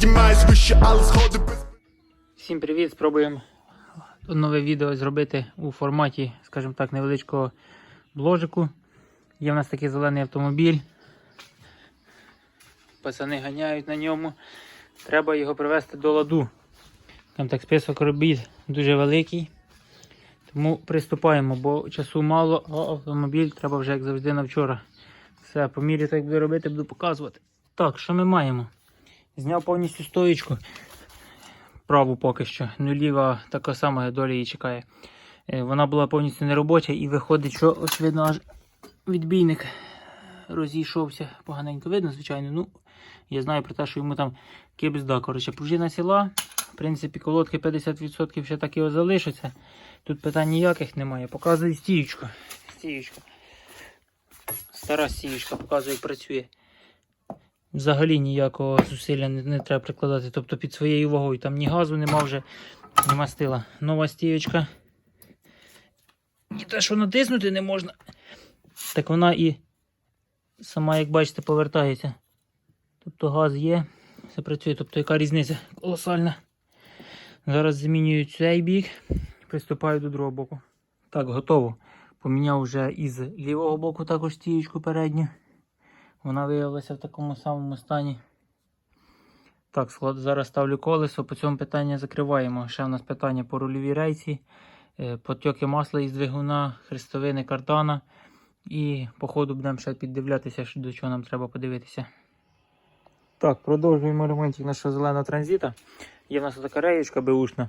підіймаюсь вище, але сходи без Всім привіт! Спробуємо нове відео зробити у форматі, скажімо так, невеличкого бложику. Є в нас такий зелений автомобіль. Пацани ганяють на ньому. Треба його привести до ладу. Там так список робіт дуже великий. Тому приступаємо, бо часу мало, а автомобіль треба вже як завжди на вчора. Все, по мірі так буду робити, буду показувати. Так, що ми маємо? Зняв повністю стоїчку праву поки що. Ну, ліва така сама доля її чекає. Е, Вона була повністю неробоча і виходить, що очевидно аж відбійник розійшовся. Поганенько видно, звичайно. Ну, я знаю про те, що йому там кибзда. Коротше, пружина сіла. В принципі, колодки 50% ще так і залишаться. Тут питань ніяких немає. Показую стіючку. Стіючку. Стара стіючка показує, як працює. Взагалі ніякого зусилля не, не треба прикладати. Тобто під своєю вагою. Там ні газу нема вже, ні мастила. Нова стіючка. І те, що натиснути не можна. Так вона і сама, як бачите, повертається. Тобто газ є, все працює. Тобто яка різниця колосальна. Зараз замінюю цей бік, приступаю до другого боку. Так, готово. Поміняв вже із лівого боку також стіючку передню. Вона виявилася в такому самому стані. Так, зараз ставлю колесо. По цьому питання закриваємо. Ще в нас питання по рульовій рейці, е, потьоки масла із двигуна, хрестовини картана. І по ходу будемо ще піддивлятися, до чого нам треба подивитися. Так, продовжуємо ремонтик нашого зеленого транзита. Є в нас така реєчка беушна.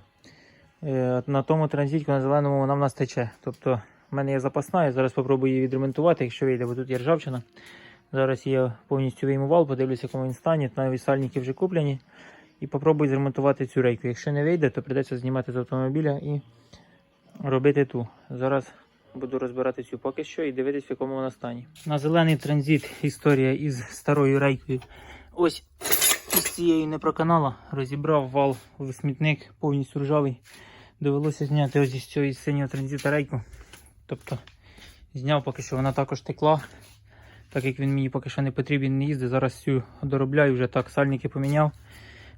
Е, На тому транзитку на зеленому вона в нас тече. Тобто в мене є запасна, я зараз спробую її відремонтувати, якщо вийде, бо тут є ржавчина. Зараз я повністю вийму вал, подивлюся, в якому він стані. Навіть сальники вже куплені. І попробую зремонтувати цю рейку. Якщо не вийде, то прийдеться знімати з автомобіля і робити ту. Зараз буду розбирати цю поки що і дивитися, в якому вона стані. На зелений транзит історія із старою рейкою. Ось із цією не проканала. Розібрав вал в смітник, повністю ржавий. Довелося зняти ось із цього із синього транзита рейку. Тобто зняв, поки що вона також текла. Так як він мені поки що не потрібен, не їздить. Зараз цю доробляю, вже так сальники поміняв.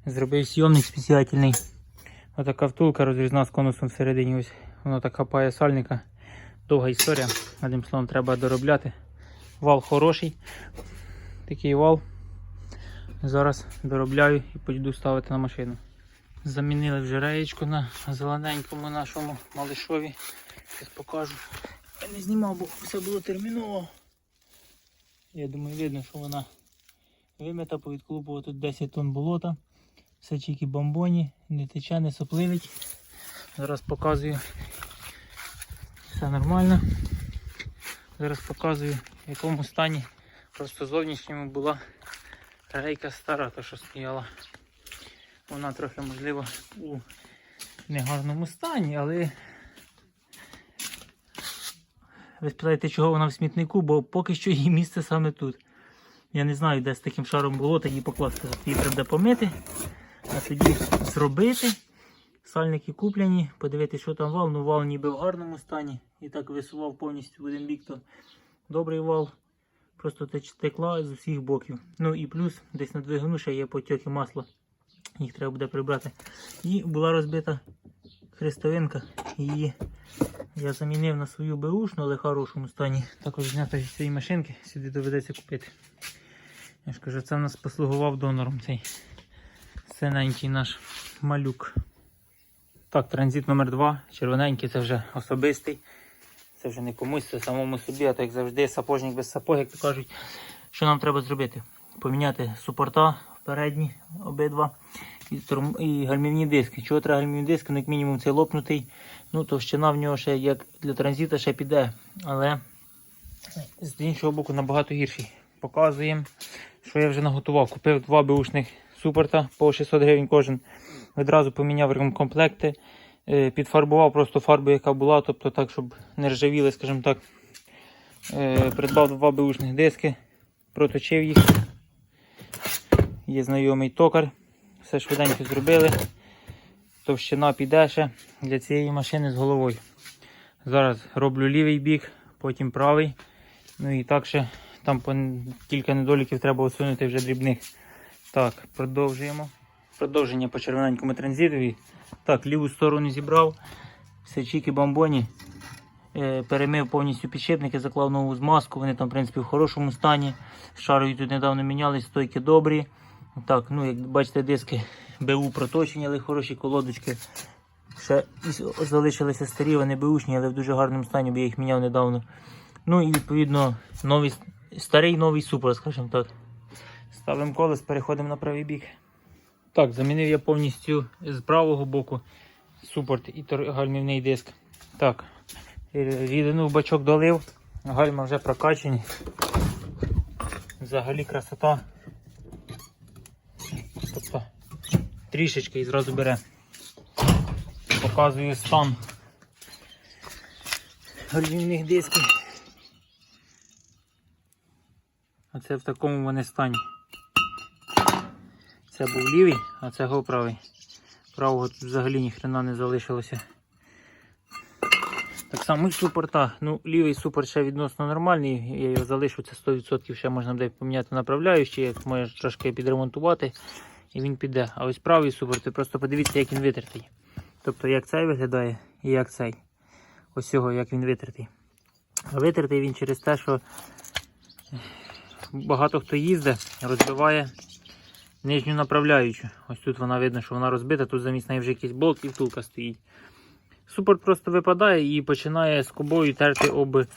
Зробив сйомник спеціальний. Отака втулка розрізна з конусом всередині. Ось воно так хапає сальника. Довга історія. Одним словом, треба доробляти. Вал хороший. Такий вал. Зараз доробляю і піду ставити на машину. Замінили вже реєчку на зелененькому нашому малишові. Зараз покажу. Я не знімав, бо все було терміново. Я думаю, видно, що вона вимита, повідклупувала тут 10 тонн болота. Все чіки бомбоні, не тече, не сопливить. Зараз показую. Все нормально. Зараз показую, в якому стані просто зовнішньому була рейка стара, та що стояла. Вона трохи, можливо, у негарному стані, але ви спитаєте, чого вона в смітнику, бо поки що її місце саме тут. Я не знаю, де з таким шаром болота її покласти. Її треба помити, а тоді зробити. Сальники куплені, подивитися, що там вал. Ну вал ніби в гарному стані. І так висував повністю в один бік, то добрий вал. Просто текла з усіх боків. Ну і плюс десь на двигуну ще є потьоки масла. Їх треба буде прибрати. І була розбита хрестовинка. Її я замінив на свою беушну, але в хорошому стані. Також знято зі цієї машинки, сюди доведеться купити. Я ж кажу, це в нас послугував донором цей синенький наш малюк. Так, транзит номер 2 червоненький, це вже особистий. Це вже не комусь, це самому собі, а так завжди, сапожник без сапог, як то кажуть. Що нам треба зробити? Поміняти супорта передні обидва і, турм- і гальмівні диски. Чого треба гальмівні диски? Ну, як мінімум цей лопнутий. Ну, товщина в нього ще як для транзита ще піде. Але з іншого боку набагато гірший. Показуємо, що я вже наготував. Купив два беушних супорта по 600 гривень кожен. Відразу поміняв ремкомплекти. Е, Підфарбував просто фарбу, яка була, тобто так, щоб не ржавіли, скажімо так. Е, Придбав два беушних диски, проточив їх. Є знайомий токар. Все швиденько зробили. Товщина піде ще для цієї машини з головою. Зараз роблю лівий бік, потім правий. Ну і так ще там кілька недоліків треба усунути вже дрібних. Так, продовжуємо. Продовження по червоненькому транзитові. Так, ліву сторону зібрав. Все чіки бомбоні. Е, перемив повністю підшипники, заклав нову змазку. Вони там, в принципі, в хорошому стані. Шарою тут недавно міняли, стойки добрі. Так, ну як бачите, диски БУ проточені, але хороші колодочки. Ще залишилися старі, вони беушні, але в дуже гарному стані, бо я їх міняв недавно. Ну і відповідно новий, старий новий супер, скажімо так. Ставимо колес, переходимо на правий бік. Так, замінив я повністю з правого боку супорт і гальмівний диск. Так, е, рідину бачок долив, гальма вже прокачані. Взагалі красота. Тобто трішечки і зразу бере. Показую стан гальмівних дисків. А це в такому вони стані. Це був лівий, а це був правий. Правого тут взагалі ніхрена не залишилося. Так само і супорта. Ну, лівий супорт ще відносно нормальний, я його залишу, це 100% ще можна буде поміняти направляючі, як можеш трошки підремонтувати, і він піде. А ось правий супорт, ви просто подивіться, як він витертий. Тобто як цей виглядає і як цей. Ось його, як він витертий. А витертий він через те, що багато хто їздить, розбиває нижню направляючу. Ось тут вона видно, що вона розбита, тут замість неї вже якийсь болт і втулка стоїть. Супорт просто випадає і починає скобою терти об е,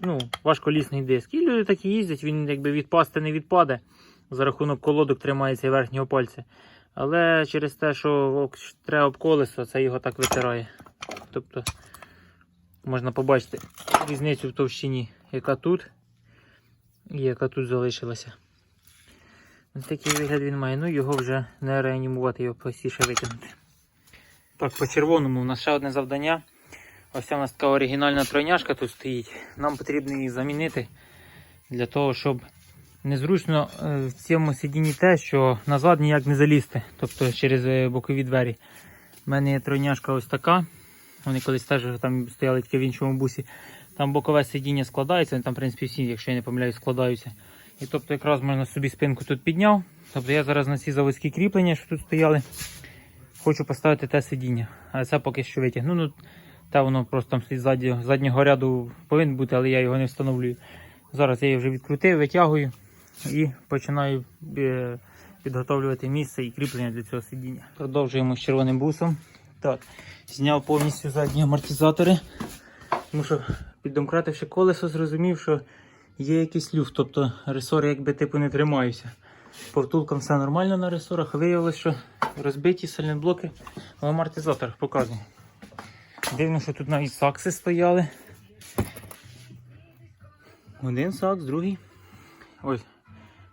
ну, важколісний диск. І люди так і їздять, він якби відпасти не відпаде. За рахунок колодок тримається верхнього пальця. Але через те, що треба об колесо, це його так витирає. Тобто можна побачити різницю в товщині, яка тут і яка тут залишилася. Ось такий вигляд він має. Ну його вже не реанімувати, його простіше витягнути. Так, по червоному у нас ще одне завдання. Ось у нас така оригінальна тройняшка тут стоїть. Нам потрібно її замінити для того, щоб незручно е, в цьому сидінні те, що назад ніяк не залізти, тобто через е, бокові двері. У мене є тройняшка ось така. Вони колись теж там стояли тільки в іншому бусі. Там бокове сидіння складається, вони там, в принципі, всі, якщо я не помиляюсь, складаються. І тобто якраз можна собі спинку тут підняв. Тобто я зараз на ці заводські кріплення, що тут стояли, хочу поставити те сидіння. Але це поки що витягну. Ну, та воно просто там стоїть ззаді, заднього ряду повинен бути, але я його не встановлюю. Зараз я її вже відкрутив, витягую і починаю е, підготовлювати місце і кріплення для цього сидіння. Продовжуємо з червоним бусом. Так, зняв повністю задні амортизатори. Тому що піддомкративши колесо, зрозумів, що є якийсь люфт, тобто ресори якби типу не тримаються. По втулкам все нормально на ресорах, а виявилось, що розбиті сальноблоки в амортизаторах показую. Дивно, що тут навіть сакси стояли. Один сакс, другий. Ось.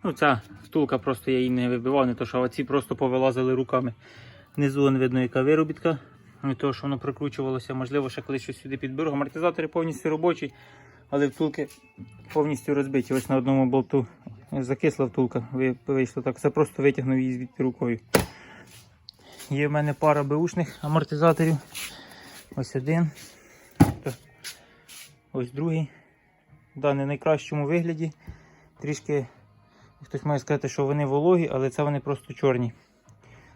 Ну, ця втулка просто я її не вибивав, не то що оці просто повилазили руками. Внизу не видно, яка виробітка. Не того, що воно прокручувалося, можливо, ще колись щось сюди підберу. Амортизатори повністю робочі, але втулки повністю розбиті. Ось на одному болту закисла втулка. Ви- Вийшло так. Це просто витягнув її звідти рукою. Є в мене пара беушних амортизаторів. Ось один. Ось другий. Да, в найкращому вигляді. Трішки хтось має сказати, що вони вологі, але це вони просто чорні.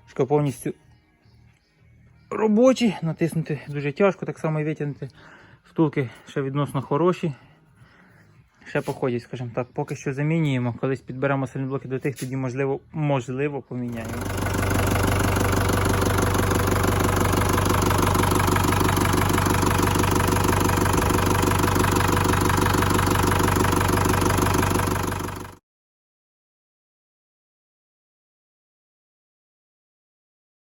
Шка повністю робочі, натиснути дуже тяжко, так само і витягнути. Втулки ще відносно хороші. Ще походять, скажімо так. Поки що замінюємо. Колись підберемо сильні блоки до тих, тоді можливо, можливо поміняємо.